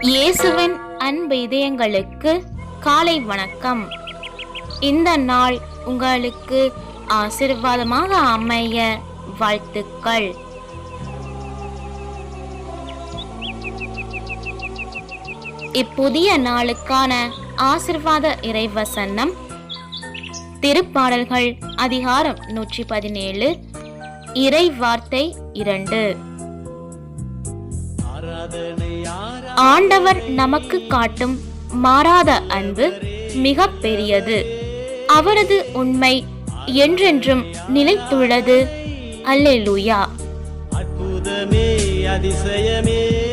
இயேசுவின் அன்பு இதயங்களுக்கு காலை வணக்கம். இந்த நாள் உங்களுக்கு ஆசிர்வாதமாக அமைய வாழ்த்துக்கள். இப்புதிய நாளுக்கான ஆசிர்வாத இறைவசனம். திருப்பாடல்கள் அதிகாரம் நூற்றி பதினேழு. இறை வார்த்தை இரண்டு. ஆண்டவர் நமக்கு காட்டும் மாறாத அன்பு மிக பெரியது அவரது உண்மை என்றென்றும் நிலைத்துள்ளது. அல்லேலூயா. அற்புதமே அதிசயமே.